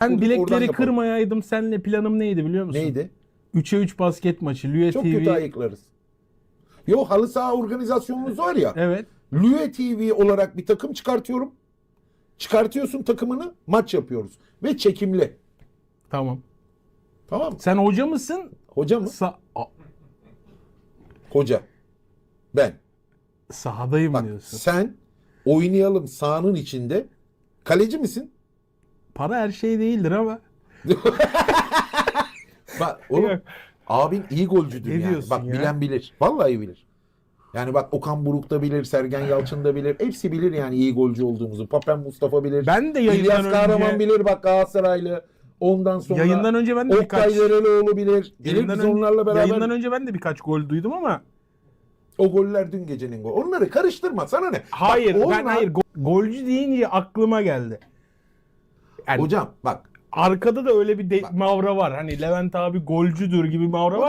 Ben bilekleri yapalım. kırmayaydım senle planım neydi biliyor musun? Neydi? 3'e 3 basket maçı. Lüye Çok TV. kötü ayıklarız. Yo halı saha organizasyonumuz var ya. Evet. Lüe TV olarak bir takım çıkartıyorum. Çıkartıyorsun takımını maç yapıyoruz. Ve çekimli. Tamam. Tamam? Sen hoca mısın? Hoca mı? Sa- A- Hoca. Ben. sahadayım Bak diyorsun. sen oynayalım sahanın içinde. Kaleci misin? Para her şey değildir ama. Bak oğlum abin iyi golcüdür Ne yani. Bak ya? bilen bilir. Vallahi bilir. Yani bak Okan Buruk da bilir, Sergen Yalçın da bilir. Hepsi bilir yani iyi golcü olduğumuzu. Papen Mustafa bilir. Ben de yayından İlyas Kahraman önce bilir bak Galatasaraylı. Ondan sonra yayından önce ben de Oktay birkaç Dereloğlu bilir. Bilir biz onlarla beraber. yayından önce ben de birkaç gol duydum ama O goller dün gecenin gol. Onları karıştırma sana ne? hayır Bak, ben onlar- hayır Go- golcü deyince aklıma geldi. Yani Hocam bak arkada da öyle bir de- mavra var. Hani Levent abi golcüdür gibi mavra var.